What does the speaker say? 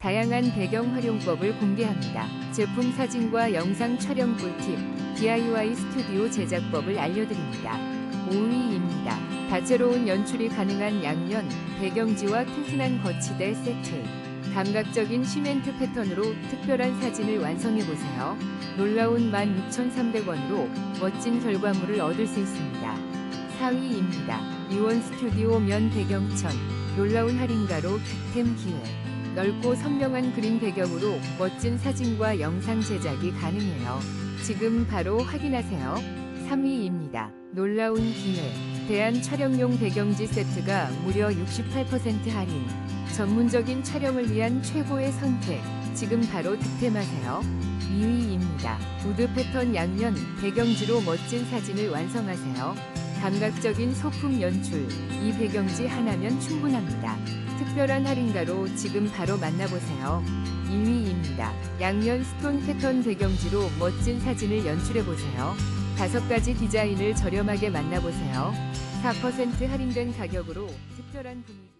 다양한 배경 활용법을 공개합니다. 제품 사진과 영상 촬영 꿀팁, DIY 스튜디오 제작법을 알려드립니다. 5위입니다. 다채로운 연출이 가능한 양면, 배경지와 튼튼한 거치대 세트. 감각적인 시멘트 패턴으로 특별한 사진을 완성해보세요. 놀라운 16,300원으로 멋진 결과물을 얻을 수 있습니다. 4위입니다. 이원 스튜디오 면 배경천. 놀라운 할인가로 득템 기회. 넓고 선명한 그림 배경으로 멋진 사진과 영상 제작이 가능해요. 지금 바로 확인하세요. 3위입니다. 놀라운 기회. 대한 촬영용 배경지 세트가 무려 68% 할인. 전문적인 촬영을 위한 최고의 선택. 지금 바로 득템하세요. 2위입니다. 우드 패턴 양면 배경지로 멋진 사진을 완성하세요. 감각적인 소품 연출. 이 배경지 하나면 충분합니다. 특별한 할인가로 지금 바로 만나보세요. 2위입니다. 양면 스톤 패턴 배경지로 멋진 사진을 연출해보세요. 다섯 가지 디자인을 저렴하게 만나보세요. 4% 할인된 가격으로 특별한 분위기.